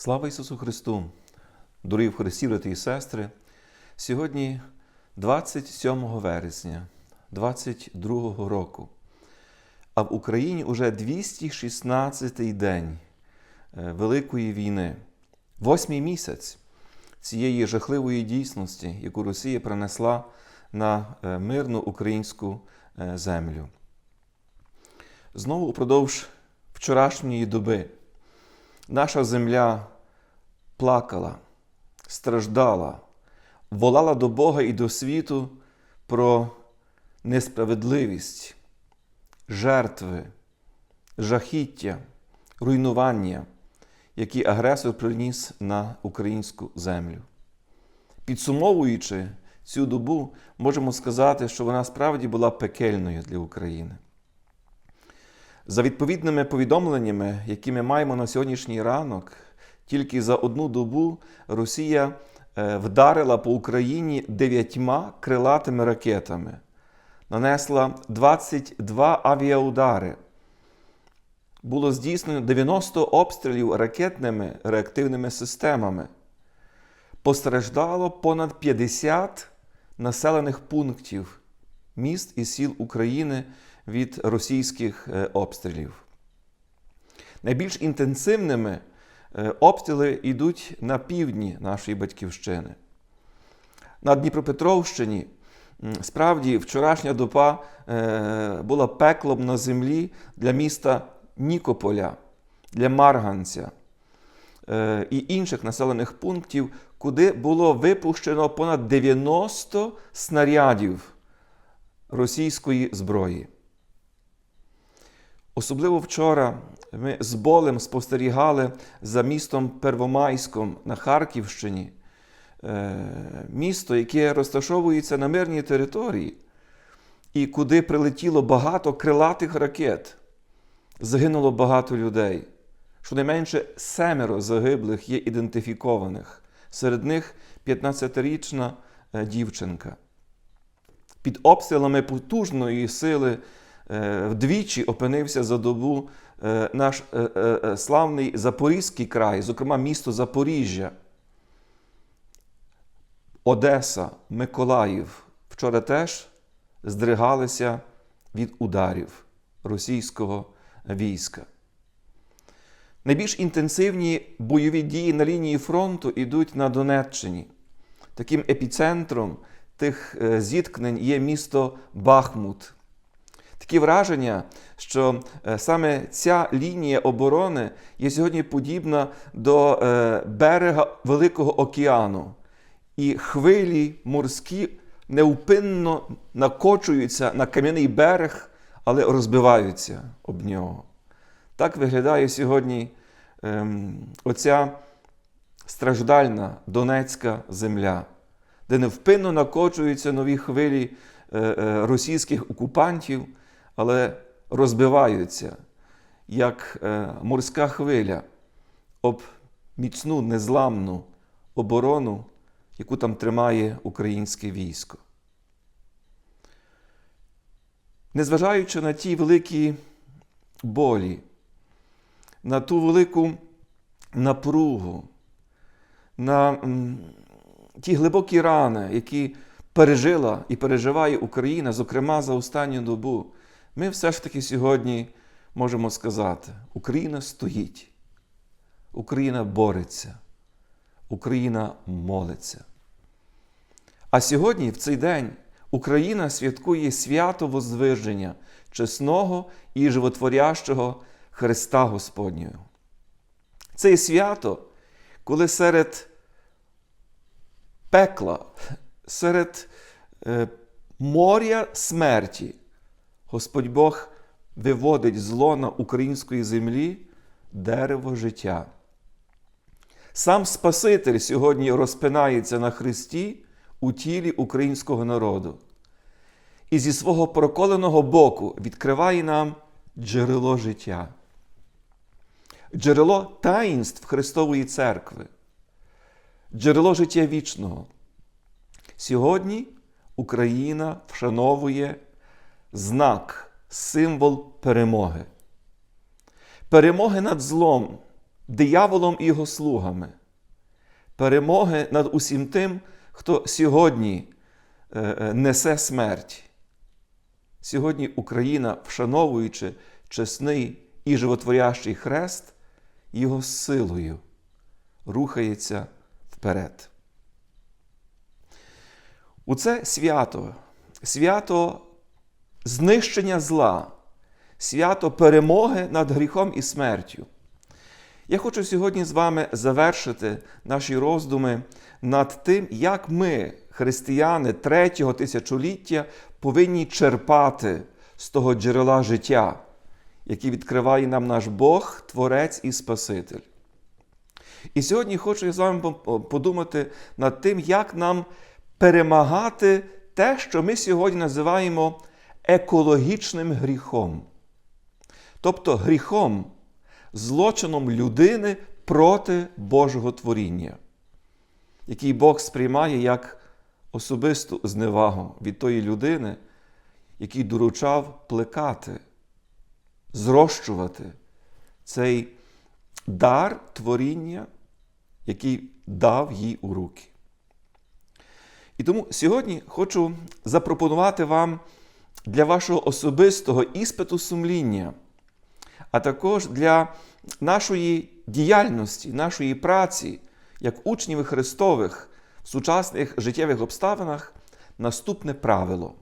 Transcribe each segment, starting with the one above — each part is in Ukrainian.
Слава Ісусу Христу! Дорогі в Христі, брати і сестри! Сьогодні 27 вересня 22 року, а в Україні уже 216-й день е, Великої війни, восьмий місяць цієї жахливої дійсності, яку Росія принесла на е, мирну українську е, землю. Знову упродовж вчорашньої доби наша земля плакала, страждала, волала до Бога і до світу про несправедливість, жертви, жахіття, руйнування, які агресор приніс на українську землю. Підсумовуючи цю добу, можемо сказати, що вона справді була пекельною для України. За відповідними повідомленнями, які ми маємо на сьогоднішній ранок, тільки за одну добу Росія е, вдарила по Україні дев'ятьма крилатими ракетами, нанесла 22 авіаудари. Було здійснено 90 обстрілів ракетними реактивними системами. Постраждало понад 50 населених пунктів міст і сіл України від російських е, обстрілів. Найбільш інтенсивними е, обстріли йдуть на півдні нашої батьківщини. На Дніпропетровщині справді вчорашня доба е, була пеклом на землі для міста Нікополя, для Марганця і інших населених пунктів, куди було випущено понад 90 снарядів російської зброї. Особливо вчора ми з болем спостерігали за містом Первомайськом на Харківщині, Е, місто, яке розташовується на мирній території, і куди прилетіло багато крилатих ракет. Загинуло багато людей. Щонайменше семеро загиблих є ідентифікованих. Серед них 15-річна е, дівчинка. Під обстрілами потужної сили вдвічі опинився за добу е, наш е, е, е, славний Запорізький край, зокрема місто Запоріжжя, Одеса, Миколаїв. Вчора теж здригалися від ударів російського війська. Найбільш інтенсивні бойові дії на лінії фронту йдуть на Донеччині. Таким епіцентром тих е, зіткнень є місто Бахмут. Такі враження, що е, саме ця лінія оборони є сьогодні подібна до е, берега Великого океану, і хвилі морські невпинно накочуються на кам'яний берег, але розбиваються об нього. Так виглядає сьогодні ем, оця страждальна Донецька земля, де невпинно накочуються нові хвилі е, російських окупантів, але розбиваються, як е, морська хвиля об міцну незламну оборону, яку там тримає українське військо. Незважаючи на ті великі болі, на ту велику напругу, на ті глибокі рани, які пережила і переживає Україна, зокрема за останню добу, ми все ж таки сьогодні можемо сказати: Україна стоїть, Україна бореться, Україна молиться. А сьогодні, в цей день, Україна святкує свято Возвиження чесного і животворящого Христа Господнього. Це свято, коли серед пекла, серед е, моря смерті Господь Бог виводить з лона української землі дерево життя. Сам Спаситель сьогодні розпинається на Христі у тілі українського народу. І зі свого проколеного боку відкриває нам джерело життя, джерело таїнств Христової Церкви, джерело життя вічного. Сьогодні Україна вшановує знак, символ перемоги. Перемоги над злом, дияволом і його слугами, перемоги над усім тим, хто сьогодні е, е, несе смерть. Сьогодні Україна, вшановуючи чесний і животворящий хрест, його силою рухається вперед. У це свято, свято знищення зла, свято перемоги над гріхом і смертю. Я хочу сьогодні з вами завершити наші роздуми над тим, як ми, християни третього тисячоліття, повинні черпати з того джерела життя, який відкриває нам наш Бог, Творець і Спаситель. І сьогодні хочу я з вами подумати над тим, як нам перемагати те, що ми сьогодні називаємо екологічним гріхом. Тобто гріхом, злочином людини проти Божого творіння, який Бог сприймає як особисту зневагу від тої людини, який доручав плекати, зрощувати цей дар творіння, який дав їй у руки. І тому сьогодні хочу запропонувати вам для вашого особистого іспиту сумління, а також для нашої діяльності, нашої праці, як учнів Христових в сучасних життєвих обставинах наступне правило.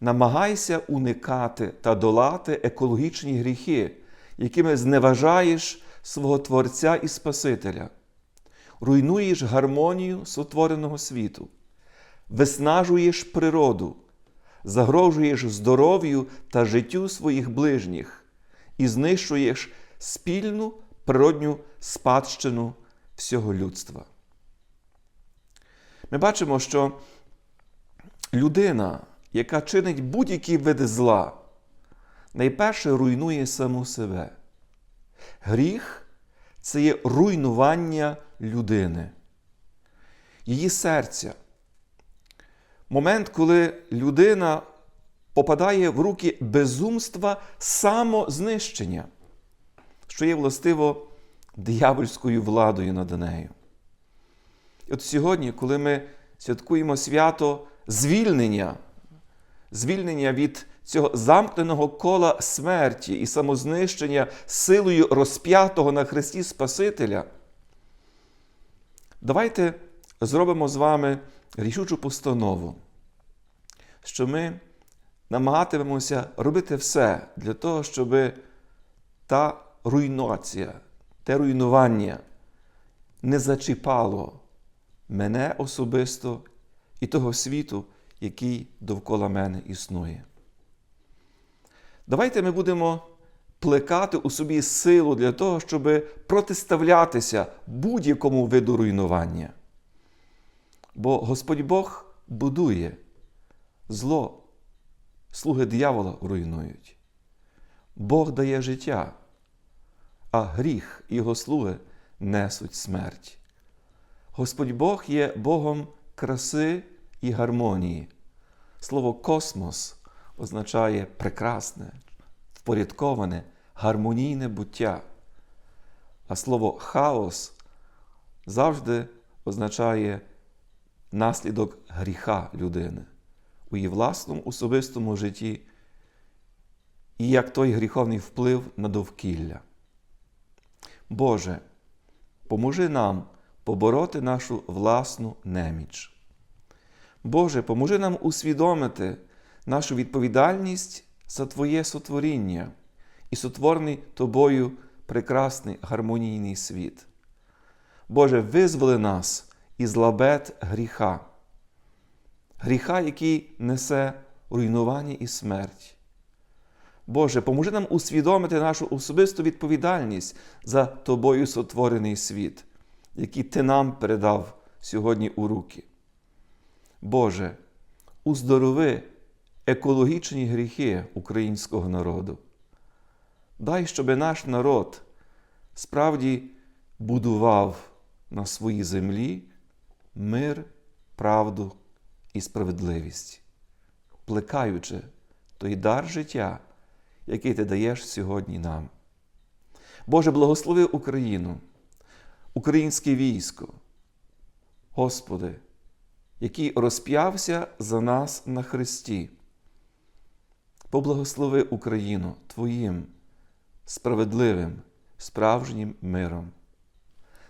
Намагайся уникати та долати екологічні гріхи, якими зневажаєш свого Творця і Спасителя, руйнуєш гармонію сотвореного світу, виснажуєш природу, загрожуєш здоров'ю та життю своїх ближніх і знищуєш спільну природню спадщину всього людства. Ми бачимо, що людина, яка чинить будь-які види зла, найперше руйнує саму себе. Гріх це є руйнування людини, її серця. Момент, коли людина попадає в руки безумства самознищення, що є властиво диявольською владою над нею. І от сьогодні, коли ми святкуємо свято звільнення, звільнення від цього замкненого кола смерті і самознищення силою розп'ятого на Христі Спасителя, давайте зробимо з вами рішучу постанову, що ми намагатимемося робити все для того, щоб та руйнація, те руйнування не зачіпало мене особисто і того світу, який довкола мене існує. Давайте ми будемо плекати у собі силу для того, щоб протиставлятися будь-якому виду руйнування. Бо Господь Бог будує зло, слуги диявола руйнують. Бог дає життя, а гріх і його слуги несуть смерть. Господь Бог є Богом краси і гармонії. Слово космос означає прекрасне, впорядковане, гармонійне буття. А слово хаос завжди означає наслідок гріха людини у її власному особистому житті і як той гріховний вплив на довкілля. Боже, поможи нам побороти нашу власну неміч. Боже, поможи нам усвідомити нашу відповідальність за Твоє сотворіння і сотворений Тобою прекрасний гармонійний світ. Боже, визволи нас із лабет гріха, гріха, який несе руйнування і смерть. Боже, поможи нам усвідомити нашу особисту відповідальність за Тобою сотворений світ, який Ти нам передав сьогодні у руки. Боже, уздорови екологічні гріхи українського народу. Дай, щоб наш народ справді будував на своїй землі мир, правду і справедливість, плекаючи той дар життя, який ти даєш сьогодні нам. Боже, благослови Україну, українське військо, Господи, який розп'явся за нас на Христі. Поблагослови Україну Твоїм справедливим, справжнім миром.